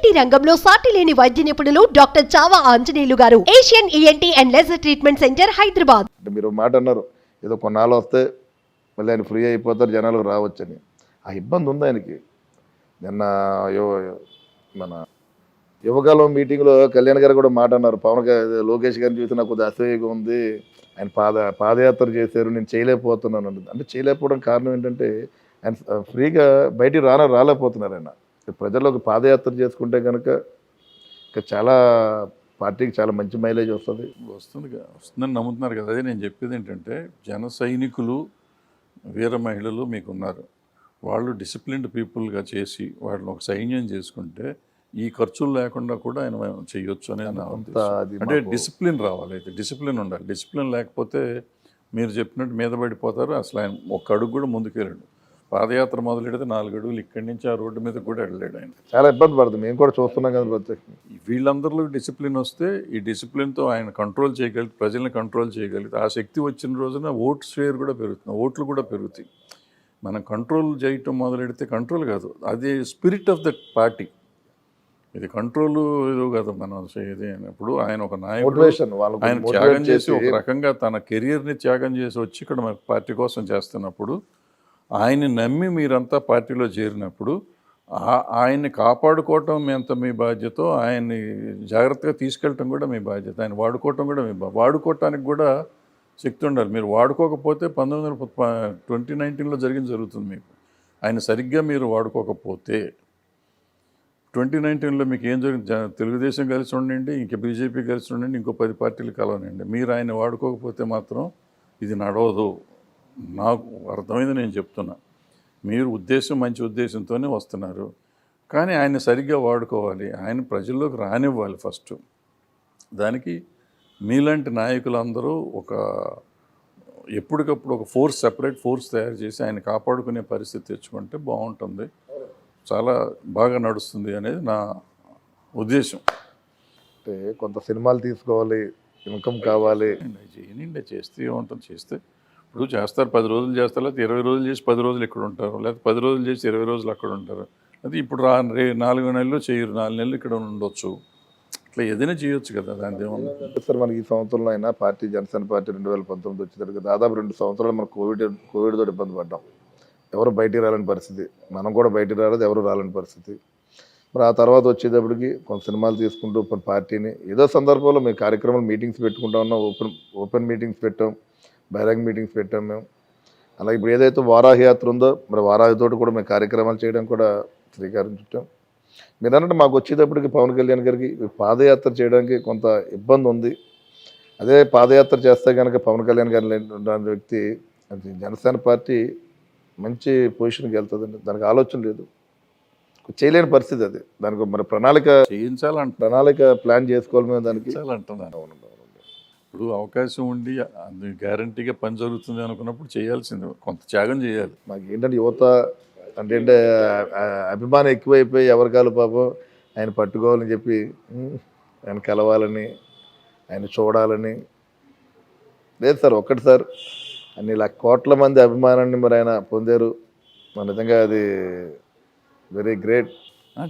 ENT రంగంలో సాటి లేని వైద్య నిపుణులు డాక్టర్ చావా ఆంజనేయులు గారు? Asian ENT and laser treatment centre Hyderabad. అంటే మీరు మాట అన్నారు. ఏదో కొన్నాళ్ళు వస్తే మళ్ళీ ఆయన ఫ్రీ అయిపోతారు జనాలు రావచ్చని. ఆ ఇబ్బంది ఉంది ఆయనకి. నిన్న మన యువకాలం మీటింగ్లో కళ్యాణ్ గారు కూడా మాట అన్నారు. పవన్ లోకేష్ గారిని చూసి నాకు కొద్దిగా అసహ్యంగా ఉంది. ఆయన పాద పాదయాత్ర చేశారు నేను చేయలేకపోతున్నాను అంటే చేయలేకపోవడం కారణం ఏంటంటే ఆయన ఫ్రీగా బయటికి రాన రాలేకపోతున్నారు ఆయన. ప్రజల్లోకి పాదయాత్ర చేసుకుంటే కనుక ఇంకా చాలా పార్టీకి చాలా మంచి మైలేజ్ వస్తుంది. వస్తుంది వస్తుందని నమ్ముతున్నారు కదా. అదే నేను చెప్పేది ఏంటంటే జన సైనికులు వీర మహిళలు మీకున్నారు. వాళ్ళు డిసిప్లిన్డ్ పీపుల్గా చేసి వాళ్ళని ఒక సైన్యం చేసుకుంటే ఈ ఖర్చులు లేకుండా కూడా ఆయన చేయొచ్చు అనేది నా అంటే డిసిప్లిన్ రావాలి అయితే డిసిప్లిన్ ఉండాలి. డిసిప్లిన్ లేకపోతే మీరు చెప్పినట్టు మీద పడిపోతారు. అసలు ఆయన ఒక్క అడుగు కూడా ముందుకు వెళ్ళాడు పాదయాత్ర మొదలెడితే నాలుగు అడుగులు ఇక్కడి నుంచి ఆ రోడ్డు మీద కూడా వెళ్ళాడు ఆయన. చాలా ఇబ్బంది పడుతుంది. మేము కూడా చూస్తున్నాం కదా ప్రత్యేకంగా వీళ్ళందరిలో డిసిప్లిన్ వస్తే ఈ డిసిప్లిన్తో ఆయన కంట్రోల్ చేయగలిగి ప్రజల్ని కంట్రోల్ చేయగలిగితే ఆ శక్తి వచ్చిన రోజున ఓట్ షేర్ కూడా పెరుగుతుంది. ఓట్లు కూడా పెరుగుతాయి. మనం కంట్రోల్ చేయటం మొదలెడితే కంట్రోల్ కాదు. అది స్పిరిట్ ఆఫ్ దట్ పార్టీ. ఇది కంట్రోల్ ఏదో కాదు మనం ఇది అయినప్పుడు ఆయన ఒక నాయకుడు. ఆయన త్యాగం చేసి ఒక రకంగా తన కెరియర్ని త్యాగం చేసి వచ్చి ఇక్కడ మన పార్టీ కోసం చేస్తున్నప్పుడు ఆయన్ని నమ్మి మీరంతా పార్టీలో చేరినప్పుడు ఆ- ఆయన్ని కాపాడుకోవటం ఎంత అంత మీ బాధ్యత ఆయన్ని జాగ్రత్తగా తీసుకెళ్ళటం కూడా మీ బాధ్యత. ఆయన వాడుకోవటం కూడా మీ బా వాడుకోవటానికి కూడా శక్తి ఉండాలి. మీరు వాడుకోకపోతే పంతొమ్మిది వందల ట్వంటీ నైన్టీన్లో జరిగింది జరుగుతుంది మీకు. ఆయన సరిగ్గా మీరు వాడుకోకపోతే ట్వంటీ నైన్టీన్లో మీకు ఏం జరిగింది? జ- తెలుగుదేశం కలిసి ఉండండి ఇంక బీజేపీ కలిసి ఉండండి ఇంకో పది పార్టీలు కలవనండి మీరు ఆయన వాడుకోకపోతే మాత్రం ఇది నడవదు. నాకు అర్థమైంది నేను చెప్తున్నా. మీరు ఉద్దేశం మంచి ఉద్దేశంతోనే వస్తున్నారు. కానీ ఆయన సరిగ్గా వాడుకోవాలి. ఆయన ప్రజల్లోకి రానివ్వాలి ఫస్ట్. దానికి మీలాంటి నాయకులందరూ ఒక ఎప్పటికప్పుడు ఒక ఫోర్స్ సెపరేట్ ఫోర్స్ తయారు చేసి ఆయన కాపాడుకునే పరిస్థితి తెచ్చుకుంటే బాగుంటుంది. చాలా బాగా నడుస్తుంది అనేది నా ఉద్దేశం. అంటే కొంత సినిమాలు తీసుకోవాలి ఇన్కమ్ కావాలి. చేయనండి చేస్తే ఏముంటుంది? చేస్తే ఇప్పుడు చేస్తారు పది రోజులు చేస్తారు లేకపోతే ఇరవై రోజులు చేసి పది రోజులు ఇక్కడ ఉంటారు లేకపోతే పది రోజులు చేసి ఇరవై రోజులు అక్కడ ఉంటారు. అది ఇప్పుడు రా రే నాలుగు నెలలు చేయరు నాలుగు నెలలు ఇక్కడ ఉండొచ్చు. అట్లా ఏదైనా చేయొచ్చు కదా దాని సార్ మనకి ఈ సంవత్సరంలో అయినా పార్టీ జనసేన పార్టీ రెండు వేల పంతొమ్మిది వచ్చేసరికి దాదాపు రెండు సంవత్సరాలు మనం కోవిడ్ కోవిడ్ తోటి ఇబ్బంది పడ్డాం. ఎవరు బయటికి రాలని పరిస్థితి మనం కూడా బయటికి రాలేదు ఎవరు రాలని పరిస్థితి. మరి ఆ తర్వాత వచ్చేటప్పటికి కొంత సినిమాలు తీసుకుంటూ పార్టీని ఏదో సందర్భంలో మేము కార్యక్రమాలు మీటింగ్స్ పెట్టుకుంటా ఉన్నాం ఓపెన్ ఓపెన్ మీటింగ్స్ పెట్టాం. బహిరంగ మీటింగ్స్ పెట్టాం మేము. అలాగే ఇప్పుడు ఏదైతే వారాహి యాత్ర ఉందో మరి వారాహితోటి కూడా మేము కార్యక్రమాలు చేయడం కూడా శ్రీకారం చుట్టాం. మీరు అన్నట్టు మాకు వచ్చేటప్పటికి పవన్ కళ్యాణ్ గారికి పాదయాత్ర చేయడానికి కొంత ఇబ్బంది ఉంది. అదే పాదయాత్ర చేస్తే కనుక పవన్ కళ్యాణ్ గారు వ్యక్తి జనసేన పార్టీ మంచి పొజిషన్కి వెళ్తుందండి. దానికి ఆలోచన లేదు. చేయలేని పరిస్థితి అది. దానికి మరి ప్రణాళిక చేయించాలంట ప్రణాళిక ప్లాన్ చేసుకోవాలి మేము దానికి. చేయించాలంటున్నాను ఇప్పుడు అవకాశం ఉండి అది గ్యారంటీగా పని జరుగుతుంది అనుకున్నప్పుడు చేయాల్సింది. కొంత త్యాగం చేయాలి. మాకు ఏంటంటే యువత అంటే ఏంటంటే అభిమానం ఎక్కువైపోయి ఎవరికాలు పాపం ఆయన పట్టుకోవాలని చెప్పి ఆయన కలవాలని ఆయన చూడాలని. లేదు సార్ ఒక్కటి సార్. అన్ని ఇలా కోట్ల మంది అభిమానాన్ని మరి ఆయన పొందారు. మన నిజంగా అది వెరీ గ్రేట్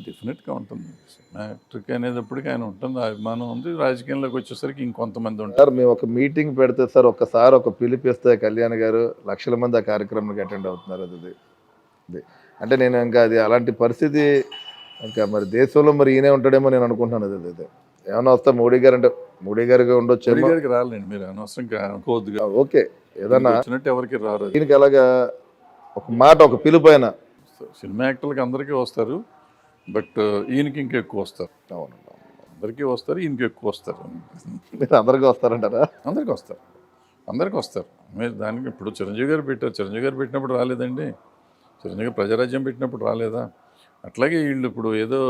డెఫినెట్గా ఉంటుంది. మ్యాట్రిక్ అనేటప్పటికి ఆయన ఉంటుంది అభిమానం ఉంది. రాజకీయంలోకి వచ్చేసరికి ఇంకొంతమంది ఉంటారు. మేము ఒక మీటింగ్ పెడితే సార్ ఒక్కసారి ఒక పిలిపిస్తే కళ్యాణ్ గారు లక్షల మంది ఆ కార్యక్రమానికి అటెండ్ అవుతున్నారు. అది అంటే నేను ఇంకా అది అలాంటి పరిస్థితి ఇంకా మరి దేశంలో మరి ఈయనే ఉంటాడేమో నేను అనుకుంటున్నాను. అది అది ఏమన్నా వస్తే మోడీ గారు అంటే మోడీ గారికి మోడీ ఉండొచ్చేమో గారికి రాలేండి మీరు అనవసరంగా అనుకోవద్దుగా ఓకే. ఏదన్నా ఎవరికి రారు. దీనికి అలాగా ఒక మాట ఒక పిలుపు అయినా. సినిమా యాక్టర్లకి అందరికీ వస్తారు. బట్ ఈయనకి ఇంకా ఎక్కువ వస్తారు. అవును. అందరికీ వస్తారు ఈయనకి ఎక్కువ వస్తారు. మీరు అందరికీ వస్తారంటారా? అందరికీ వస్తారు. అందరికీ వస్తారు. మీరు దానికి ఇప్పుడు చిరంజీవి గారు పెట్టారు చిరంజీవి గారు పెట్టినప్పుడు రాలేదండి. చిరంజీవి గారు ప్రజారాజ్యం పెట్టినప్పుడు రాలేదా? అట్లాగే వీళ్ళు ఇప్పుడు ఏదో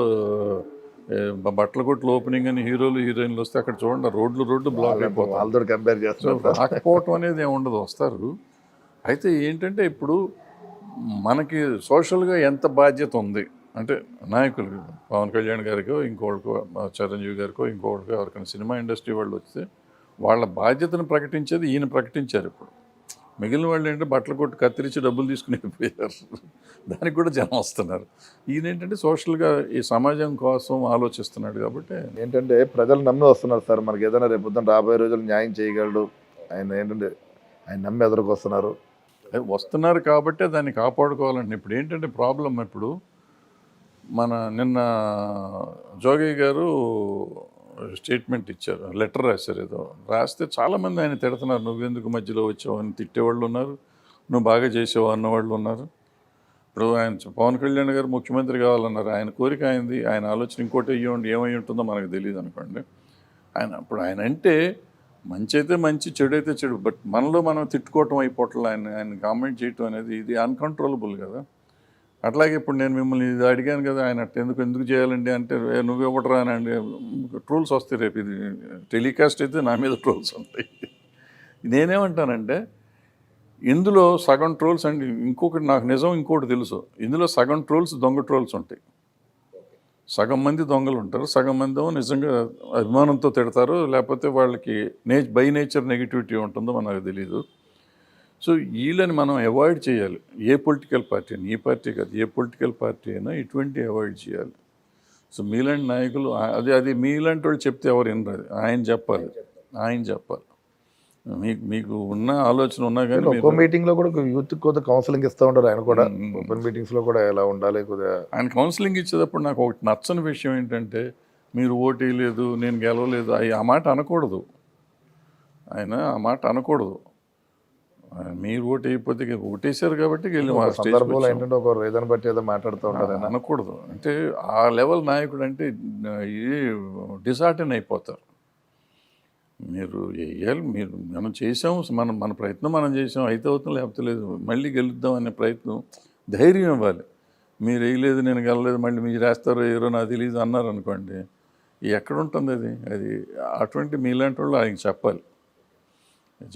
బట్టల కొట్లు ఓపెనింగ్ అని హీరోలు హీరోయిన్లు వస్తే అక్కడ చూడండి రోడ్లు రోడ్లు బ్లాక్ అయిపోతాయి. వాళ్ళతో కంపేర్ సో చేస్తున్నారు రాకపోవటం అనేది ఏమి ఉండదు వస్తారు. అయితే ఏంటంటే ఇప్పుడు మనకి సోషల్గా ఎంత బాధ్యత ఉంది? అంటే నాయకులు పవన్ కళ్యాణ్ గారికో ఇంకోటికో చిరంజీవి గారికో ఇంకోటికో ఎవరికైనా సినిమా ఇండస్ట్రీ వాళ్ళు వస్తే వాళ్ళ బాధ్యతను ప్రకటించేది ఈయన ప్రకటించారు ఇప్పుడు. మిగిలిన వాళ్ళు ఏంటంటే బట్టలు కొట్టి కత్తిరించి డబ్బులు తీసుకుని వెళ్ళిపోయారు. దానికి కూడా జనం వస్తున్నారు. ఈయన ఏంటంటే సోషల్గా ఈ సమాజం కోసం ఆలోచిస్తున్నాడు కాబట్టి ఏంటంటే ప్రజలు నమ్మి వస్తున్నారు సార్. మనకి ఏదైనా రేపు పొద్దున్న రాబోయే రోజులు న్యాయం చేయగలడు. ఆయన ఏంటంటే ఆయన నమ్మి ఎదురుకు వస్తున్నారు అది వస్తున్నారు కాబట్టే దాన్ని కాపాడుకోవాలంటే ఇప్పుడు ఏంటంటే ప్రాబ్లం ఇప్పుడు మన నిన్న జోగయ్య గారు స్టేట్మెంట్ ఇచ్చారు లెటర్ రాశారు ఏదో. రాస్తే చాలామంది ఆయన తిడుతున్నారు నువ్వెందుకు మధ్యలో వచ్చావు? అని తిట్టేవాళ్ళు ఉన్నారు నువ్వు బాగా చేసావు? అన్నవాళ్ళు ఉన్నారు. ఇప్పుడు ఆయన పవన్ కళ్యాణ్ గారు ముఖ్యమంత్రి కావాలన్నారు. ఆయన కోరిక అయింది ఆయన ఆలోచన ఇంకోటి అయ్యి ఏమై ఉంటుందో మనకు తెలియదు అనుకోండి. ఆయన ఇప్పుడు ఆయన అంటే మంచి అయితే మంచి చెడు అయితే చెడు బట్ మనలో మనం తిట్టుకోవటం అయిపోవట్లే ఆయన ఆయన కామెంట్ చేయటం అనేది ఇది అన్కంట్రోలబుల్ కదా. అట్లాగే ఇప్పుడు నేను మిమ్మల్ని ఇది అడిగాను కదా ఆయన ఎందుకు ఎందుకు చేయాలండి అంటే నువ్వు ఇవ్వటరా అని అండి ట్రోల్స్ వస్తాయి రేపు ఇది టెలికాస్ట్ అయితే నా మీద ట్రోల్స్ ఉంటాయి. నేనేమంటానంటే ఇందులో సగం ట్రోల్స్ అండి ఇంకొకటి నాకు నిజం ఇంకోటి తెలుసు. ఇందులో సగం ట్రోల్స్ దొంగ ట్రోల్స్ ఉంటాయి. సగం మంది దొంగలు ఉంటారు సగం మంది నిజంగా అభిమానంతో తిడతారు లేకపోతే వాళ్ళకి నే బై నేచర్ నెగిటివిటీ ఉంటుందో మనకు తెలియదు సో వీళ్ళని మనం అవాయిడ్ చేయాలి. ఏ పొలిటికల్ పార్టీ అయినా ఈ పార్టీ కాదు ఏ పొలిటికల్ పార్టీ అయినా ఇటువంటి అవాయిడ్ చేయాలి. సో మీలాంటి నాయకులు అది అది మీలాంటి వాళ్ళు చెప్తే ఎవరు వినరు ఆయన చెప్పాలి. ఆయన చెప్పాలి. మీకు మీకు ఉన్న ఆలోచన ఉన్నా కానీ ఒక్కో మీరు- మీటింగ్లో కూడా యూత్ కొద్దిగా కౌన్సిలింగ్ ఇస్తూ ఉంటారు ఆయన కూడా. ఓపెన్ మీటింగ్స్లో కూడా ఎలా ఉండాలి కొద్దిగా ఆయన కౌన్సిలింగ్ ఇచ్చేటప్పుడు నాకు ఒకటి నచ్చని విషయం ఏంటంటే మీరు ఓటు వేయలేదు నేను గెలవలేదు అవి ఆ మాట అనకూడదు. ఆయన ఆ మాట అనకూడదు. మీరు ఓటు ఇక ఓటేశారు కాబట్టి సందర్భంలో. ఏంటంటే ఒక రీజన్ బట్టి ఏదో మాట్లాడుతూ ఉంటారు అనకూడదు. అంటే ఆ లెవెల్ నాయకుడు అంటే ఇది డిసార్టన్ అయిపోతారు. మీరు వేయాలి మీరు మనం చేసాం మనం మన ప్రయత్నం మనం చేసాం అయితే అవుతుంది లేకపోతే లేదు. మళ్ళీ గెలుద్దాం అనే ప్రయత్నం ధైర్యం ఇవ్వాలి. మీరు వేయలేదు నేను గెలలేదు మళ్ళీ మీరు వేస్తారో ఏరో నాకు తెలియదు అన్నారు అనుకోండి ఎక్కడ ఉంటుంది అది? అది అటువంటి మీలాంటి వాళ్ళు ఆయనకి చెప్పాలి.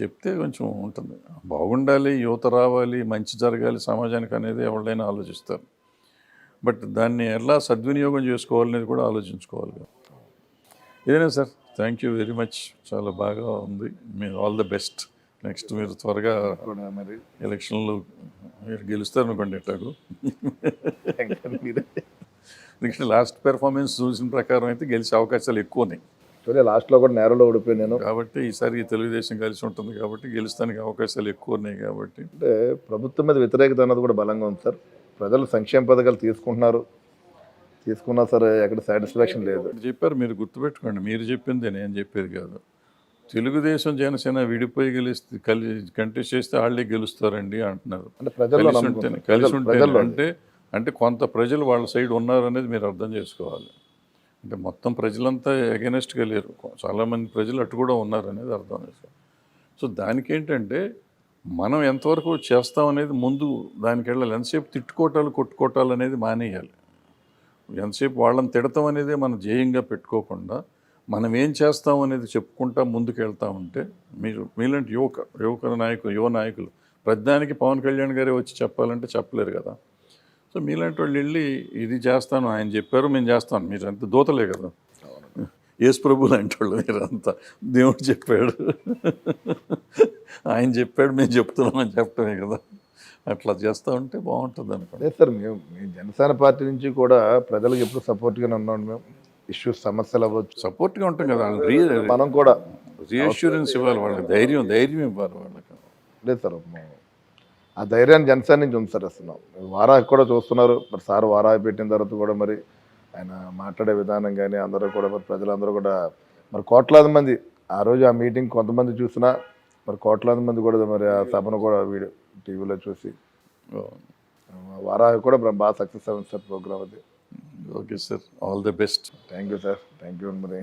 చెప్తే కొంచెం ఉంటుంది. బాగుండాలి యువత రావాలి మంచి జరగాలి సమాజానికి అనేది ఎవరైనా ఆలోచిస్తారు. బట్ దాన్ని ఎలా సద్వినియోగం చేసుకోవాలనేది కూడా ఆలోచించుకోవాలి ఏదైనా sir thank you very much చాలా బాగా ఉంది. మీరు ఆల్ ద బెస్ట్ నెక్స్ట్ మీరు త్వరగా మరి. ఎలక్షన్లు మీరు గెలుస్తారు అనుకోండి ఎట్లాగో. నెక్స్ట్ లాస్ట్ పెర్ఫార్మెన్స్ చూసిన ప్రకారం అయితే గెలిచే అవకాశాలు ఎక్కువ ఉన్నాయి. లాస్ట్లో కూడా నేరలో ఓడిపోయి నేను. కాబట్టి ఈసారి తెలుగుదేశం కలిసి ఉంటుంది కాబట్టి గెలుస్తానికి అవకాశాలు ఎక్కువ ఉన్నాయి కాబట్టి. అంటే ప్రభుత్వం మీద వ్యతిరేకత అన్నది కూడా బలంగా ఉంది సార్. ప్రజలు సంక్షేమ పథకాలు తీసుకుంటున్నారు. తీసుకున్నా సరే ఎక్కడ సాటిస్ఫాక్షన్ లేదు. చెప్పారు మీరు గుర్తుపెట్టుకోండి. మీరు చెప్పిందే నేను చెప్పేది కాదు. తెలుగుదేశం జనసేన విడిపోయి గెలిస్తే కలి కంటెస్ట్ చేస్తే వాళ్ళే గెలుస్తారండి అంటున్నారు. అంటే ప్రజల్లో కలిసి. కలిసి ప్రజలు- ఉంటేనే ప్రజల్లో అంటే అంటే కొంత ప్రజలు వాళ్ళ సైడ్ ఉన్నారు అనేది మీరు అర్థం చేసుకోవాలి. అంటే మొత్తం ప్రజలంతా అగెనెస్ట్గా లేరు. చాలామంది ప్రజలు అటు కూడా ఉన్నారు అనేది అర్థం సో దానికి ఏంటంటే మనం ఎంతవరకు చేస్తాం అనేది ముందు దానికి వెళ్ళాలి. ఎంతసేపు తిట్టుకోవటాలు కొట్టుకోటాలు అనేది మానేయాలి. ఎంతసేపు వాళ్ళని తిడతాం అనేది మనం ధ్యేయంగా పెట్టుకోకుండా మనం ఏం చేస్తాం అనేది చెప్పుకుంటా ముందుకెళ్తా ఉంటే మీరు మీలాంటి యువక యువక నాయకులు యువ నాయకులు ప్రతిదానికి పవన్ కళ్యాణ్ గారే వచ్చి చెప్పాలంటే చెప్పలేరు కదా. సో మీలాంటి వాళ్ళు వెళ్ళి ఇది చేస్తాను ఆయన చెప్పారు మేము చేస్తాను. మీరు అంత దూతలే కదా. యేసు ప్రభు లాంటి వాళ్ళు మీరంతా దేవుడు చెప్పాడు. ఆయన చెప్పాడు మేము చెప్తున్నాం అని చెప్పడమే కదా. అట్లా చేస్తూ ఉంటే బాగుంటుంది అనుకోండి. సార్ మేము జనసేన పార్టీ నుంచి కూడా ప్రజలకు ఎప్పుడు సపోర్ట్గానే ఉన్నాం. మేము ఇష్యూస్ సమస్యలు అవ్వచ్చు. సపోర్ట్గా ఉంటాం కదా. మనం కూడా రీఅష్యూరెన్స్ ఇవ్వాలి వాళ్ళకి. ధైర్యం ధైర్యం ఇవ్వాలి వాళ్ళకి. లేదు సార్ ఆ ధైర్యాన్ని జనసేన నుంచి ఉంది సార్ అసలు వారా కూడా చూస్తున్నారు. మరి సార్ వారా పెట్టిన తర్వాత కూడా మరి ఆయన మాట్లాడే విధానం కానీ అందరూ కూడా మరి ప్రజలందరూ కూడా మరి కోట్లాది మంది ఆ రోజు ఆ మీటింగ్ కొంతమంది చూసినా మరి కోట్లాది మంది కూడా మరి ఆ సభను కూడా వీడియో టీవీలో చూసి వారా కూడా బాగా సక్సెస్ అయింది సార్ ప్రోగ్రామ్ అది. Okay sir. All the best. Thank you sir. Thank you మరి.